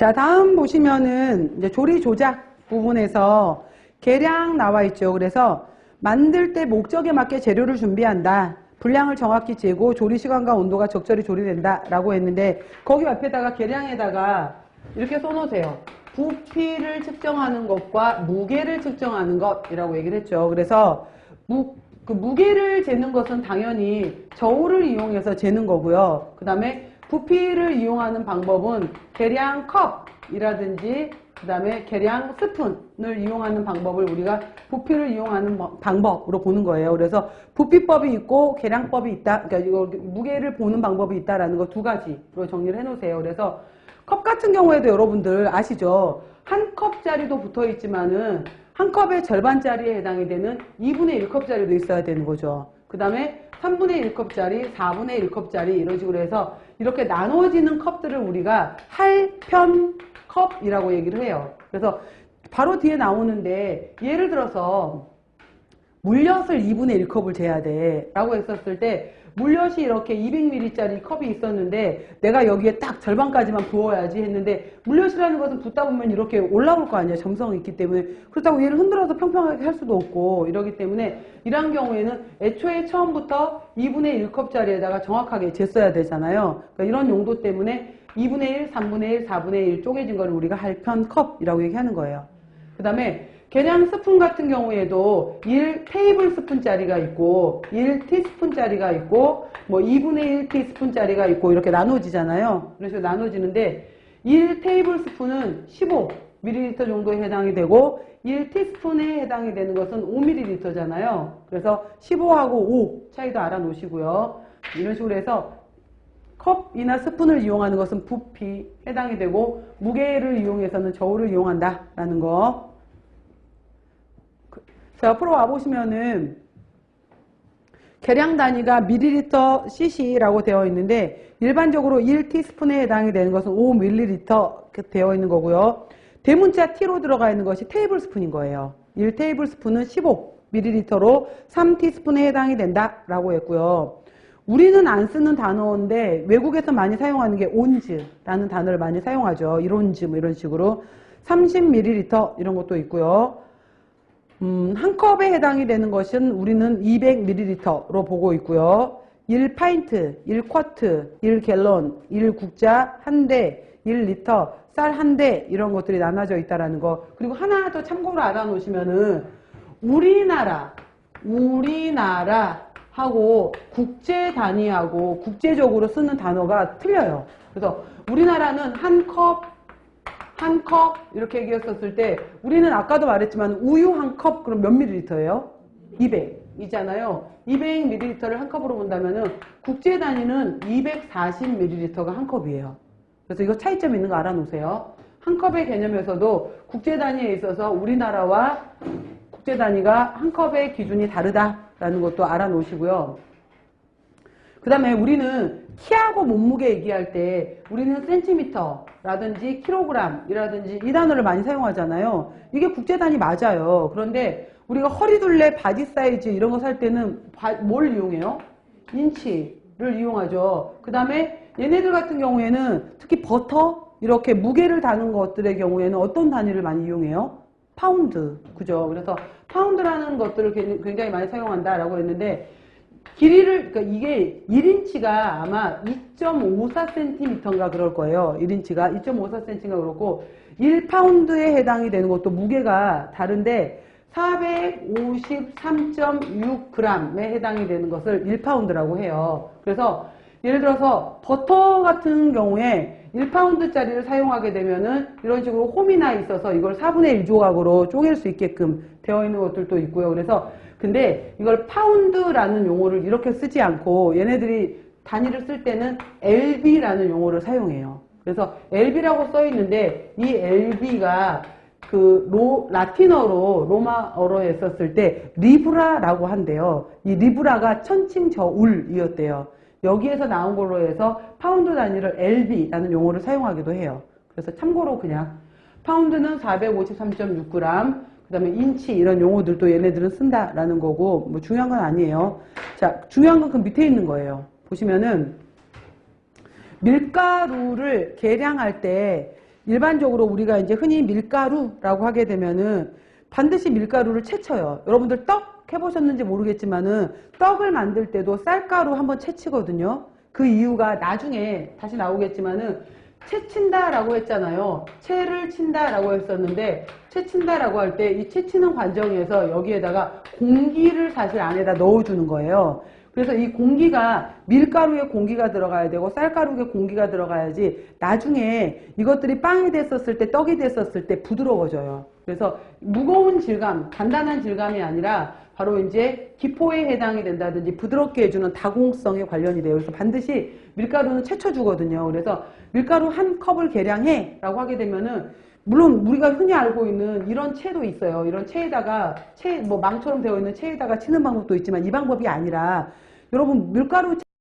자, 다음 보시면은 이제 조리 조작 부분에서 계량 나와 있죠. 그래서 만들 때 목적에 맞게 재료를 준비한다. 분량을 정확히 재고 조리 시간과 온도가 적절히 조리된다. 라고 했는데 거기 앞에다가 계량에다가 이렇게 써놓으세요. 부피를 측정하는 것과 무게를 측정하는 것이라고 얘기를 했죠. 그래서 무, 그 무게를 재는 것은 당연히 저울을 이용해서 재는 거고요. 그 다음에 부피를 이용하는 방법은 계량 컵이라든지 그 다음에 계량 스푼을 이용하는 방법을 우리가 부피를 이용하는 뭐- 방법으로 보는 거예요. 그래서 부피법이 있고 계량법이 있다. 그러니까 이거 무게를 보는 방법이 있다라는 거 두 가지로 정리를 해놓으세요. 그래서 컵 같은 경우에도 여러분들 아시죠? 한 컵짜리도 붙어 있지만은 한 컵의 절반짜리에 해당이 되는 2분의 1컵짜리도 있어야 되는 거죠. 그 다음에 3분의 1컵짜리, 4분의 1컵짜리 이런 식으로 해서 이렇게 나눠지는 컵들을 우리가 할편 컵이라고 얘기를 해요. 그래서 바로 뒤에 나오는데 예를 들어서 물엿을 2분의 1컵을 재야 돼. 라고 했었을 때 물엿이 이렇게 200ml짜리 컵이 있었는데 내가 여기에 딱 절반까지만 부어야지 했는데 물엿이라는 것은 붓다 보면 이렇게 올라올 거 아니야. 점성이 있기 때문에. 그렇다고 얘를 흔들어서 평평하게 할 수도 없고 이러기 때문에 이런 경우에는 애초에 처음부터 2분의 1컵짜리에다가 정확하게 쟀어야 되잖아요. 그러니까 이런 용도 때문에 2분의 1, 3분의 1, 4분의 1 쪼개진 거를 우리가 할 편 컵이라고 얘기하는 거예요. 그 다음에 계량 스푼 같은 경우에도 1 테이블 스푼짜리가 있고 1 티스푼짜리가 있고 뭐 2분의 1 티스푼짜리가 있고 이렇게 나눠지잖아요. 그래서 나눠지는데 1 테이블 스푼은 15ml 정도에 해당이 되고 1 티스푼에 해당이 되는 것은 5ml잖아요. 그래서 15하고 5 차이도 알아놓으시고요. 이런 식으로 해서 컵이나 스푼을 이용하는 것은 부피 해당이 되고 무게를 이용해서는 저울을 이용한다라는 거. 자, 앞으로 와보시면은 계량 단위가 밀리리터 cc라고 되어 있는데 일반적으로 1티스푼에 해당이 되는 것은 5ml 되어 있는 거고요. 대문자 t로 들어가 있는 것이 테이블 스푼인 거예요. 1테이블 스푼은 15ml로 3티스푼에 해당이 된다라고 했고요. 우리는 안 쓰는 단어인데 외국에서 많이 사용하는 게 온즈라는 단어를 많이 사용하죠. 이론즈 뭐 이런 식으로 30ml 이런 것도 있고요. 음, 한 컵에 해당이 되는 것은 우리는 200ml로 보고 있고요. 1파인트, 1쿼트, 1갤런, 1국자, 한 대, 1리터, 쌀한대 이런 것들이 나눠져 있다라는 거. 그리고 하나 더 참고로 알아놓으시면은 우리나라, 우리나라 하고 국제 단위하고 국제적으로 쓰는 단어가 틀려요. 그래서 우리나라는 한 컵, 한 컵 이렇게 얘기했었을 때 우리는 아까도 말했지만 우유 한 컵 그럼 몇 밀리리터예요? 200이잖아요. 200ml를 한 컵으로 본다면은 국제 단위는 240ml가 한 컵이에요. 그래서 이거 차이점 있는 거 알아놓으세요. 한 컵의 개념에서도 국제 단위에 있어서 우리나라와 국제 단위가 한 컵의 기준이 다르다라는 것도 알아놓으시고요. 그 다음에 우리는 키하고 몸무게 얘기할 때 우리는 센티미터라든지 킬로그램이라든지 이 단어를 많이 사용하잖아요. 이게 국제 단위 맞아요. 그런데 우리가 허리 둘레 바디 사이즈 이런 거 살 때는 바- 뭘 이용해요? 인치를 이용하죠. 그 다음에 얘네들 같은 경우에는 특히 버터 이렇게 무게를 다는 것들의 경우에는 어떤 단위를 많이 이용해요? 파운드. 그죠? 그래서 파운드라는 것들을 굉- 굉장히 많이 사용한다라고 했는데 길이를, 그러니까 이게 1인치가 아마 2.54cm인가 그럴 거예요. 1인치가 2.54cm인가 그렇고 1파운드에 해당이 되는 것도 무게가 다른데 453.6g에 해당이 되는 것을 1파운드라고 해요. 그래서 예를 들어서 버터 같은 경우에 1파운드짜리를 사용하게 되면은 이런 식으로 홈이나 있어서 이걸 4분의 1 조각으로 쪼갤 수 있게끔 되어 있는 것들도 있고요. 그래서 근데 이걸 파운드라는 용어를 이렇게 쓰지 않고 얘네들이 단위를 쓸 때는 LB라는 용어를 사용해요. 그래서 LB라고 써 있는데 이 LB가 그 로, 라틴어로 로마어로 했었을 때 리브라라고 한대요. 이 리브라가 천칭저울이었대요. 여기에서 나온 걸로 해서 파운드 단위를 LB라는 용어를 사용하기도 해요. 그래서 참고로 그냥 파운드는 453.6g, 그 다음에 인치 이런 용어들도 얘네들은 쓴다라는 거고 뭐 중요한 건 아니에요. 자, 중요한 건 그 밑에 있는 거예요. 보시면은 밀가루를 계량할 때 일반적으로 우리가 이제 흔히 밀가루라고 하게 되면은 반드시 밀가루를 채쳐요. 여러분들 떡 해보셨는지 모르겠지만은 떡을 만들 때도 쌀가루 한번 채치거든요. 그 이유가 나중에 다시 나오겠지만은 채친다라고 했잖아요. 채를 친다라고 했었는데 채친다라고 할 때 이 채치는 과정에서 여기에다가 공기를 사실 안에다 넣어주는 거예요. 그래서 이 공기가 밀가루에 공기가 들어가야 되고 쌀가루에 공기가 들어가야지 나중에 이것들이 빵이 됐었을 때 떡이 됐었을 때 부드러워져요. 그래서 무거운 질감, 단단한 질감이 아니라 바로 이제 기포에 해당이 된다든지 부드럽게 해주는 다공성에 관련이 돼요. 그래서 반드시 밀가루는 채쳐주거든요. 그래서 밀가루 한 컵을 계량해 라고 하게 되면은 물론 우리가 흔히 알고 있는 이런 채도 있어요. 이런 채에다가 채 뭐 망처럼 되어 있는 채에다가 치는 방법도 있지만 이 방법이 아니라 여러분 밀가루